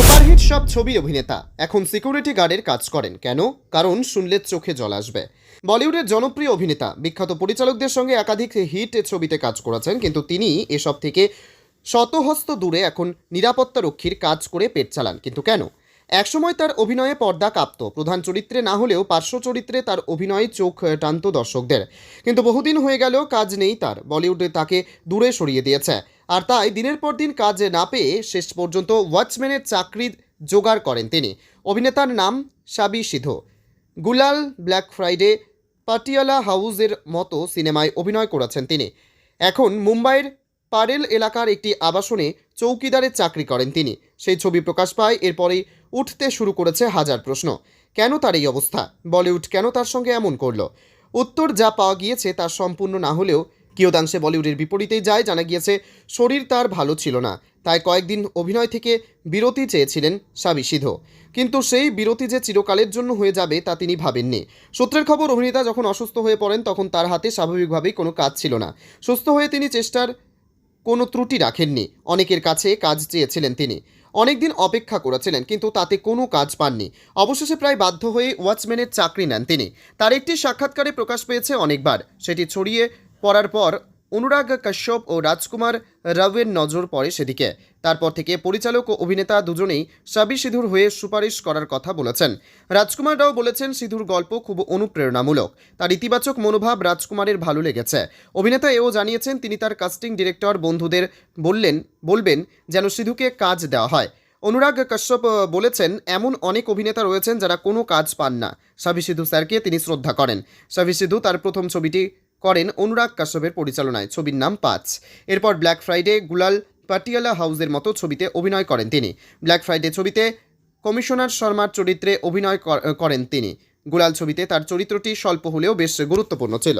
Superhit সব ছবির অভিনেতা। এখন সিকিউরিটি গার্ডের কাজ করেন। কেন? কারণ শুনলে চোখে জল আসবে। বলিউডের জনপ্রিয় অভিনেতা, বিখ্যাত পরিচালকদের সঙ্গে একাধিক হিট ছবিতে কাজ করেছেন, কিন্তু তিনি এসব থেকে শতহস্ত দূরে এখন নিরাপত্তা রক্ষীর কাজ করে পেট চালান। কিন্তু কেন? একসময় তার অভিনয়ে পর্দা কাঁপত। প্রধান চরিত্রে না হলেও পার্শ্ব চরিত্রে তার অভিনয়ে চোখ টানত দর্শকদের। কিন্তু বহুদিন হয়ে গেলেও কাজ নেই তার। বলিউডে তাকে দূরে সরিয়ে দিয়েছে। আর তাই দিনের পর দিন কাজ না পেয়ে শেষ পর্যন্ত ওয়াচম্যানের চাকরি জোগাড় করেন তিনি। অভিনেতার নাম সাবি সিধো। গুলাল ব্ল্যাক ফ্রাইডে পাটিয়ালা হাউজের মতো সিনেমায় অভিনয় করেছেন তিনি। এখন মুম্বাইয়ের পারেল এলাকার একটি আবাসনে চৌকিদারের চাকরি করেন তিনি। সেই ছবি প্রকাশ পায়, এরপরেই উঠতে শুরু করেছে হাজার প্রশ্ন। কেন তার এই অবস্থা? বলিউড কেন তার সঙ্গে এমন করল? উত্তর যা পাওয়া গিয়েছে তা সম্পূর্ণ না হলেও কিয়দাংশে বলিউডের বিপরীতেই যায়, জানা গিয়েছে শরীর তার ভালো ছিল না। তাই কয়েকদিন অভিনয় থেকে বিরতি চেয়েছিলেন সাবি সিধো। কিন্তু সেই বিরতি যে চিরকালের জন্য হয়ে যাবে তা তিনি ভাবেননি। সূত্রের খবর, অভিনেতা যখন অসুস্থ হয়ে পড়েন, তখন তার হাতে স্বাভাবিকভাবেই কোনো কাজ ছিল না। সুস্থ হয়ে তিনি চেষ্টার কোনো ত্রুটি রাখেননি। অনেকের কাছে কাজ চেয়েছিলেন তিনি। অনেকদিন অপেক্ষা করেছিলেন, কিন্তু তাতে কোনো কাজ পাননি। অবশেষে প্রায় বাধ্য হয়ে ওয়াচম্যানের চাকরি নেন তিনি। তার একটি সাক্ষাৎকারে প্রকাশ পেয়েছে অনেকবার। সেটি ছড়িয়ে পড়ার পর অনুরাগ কাশ্যপ ও রাজকুমার রাওয়ের নজর পড়ে সেদিকে। তারপর থেকে পরিচালক ও অভিনেতা দুজনেই সাবি সিধুর হয়ে সুপারিশ করার কথা বলেছেন। রাজকুমার রাও বলেছেন, সিধুর গল্প খুব অনুপ্রেরণামূলক। তার ইতিবাচক মনোভাব রাজকুমারের ভালো লেগেছে। অভিনেতা এও জানিয়েছেন, তিনি তার কাস্টিং ডিরেক্টর বন্ধুদের বললেন, বলবেন যেন সিধুকে কাজ দেওয়া হয়। অনুরাগ কাশ্যপ বলেছেন, এমন অনেক অভিনেতা রয়েছেন যারা কোনো কাজ পান না। সাবি সিধু স্যারকে তিনি শ্রদ্ধা করেন। সাবি সিধু তার প্রথম ছবিটি করেন অনুরাগ কাশ্যপের পরিচালনায়। ছবির নাম পাঁচ। এরপর ব্ল্যাক ফ্রাইডে গুলাল পাটিয়ালা হাউসের মতো ছবিতে অভিনয় করেন তিনি। ব্ল্যাক ফ্রাইডে ছবিতে কমিশনার শর্মার চরিত্রে অভিনয় করেন তিনি। গুলাল ছবিতে তার চরিত্রটি স্বল্প হলেও বেশ গুরুত্বপূর্ণ ছিল।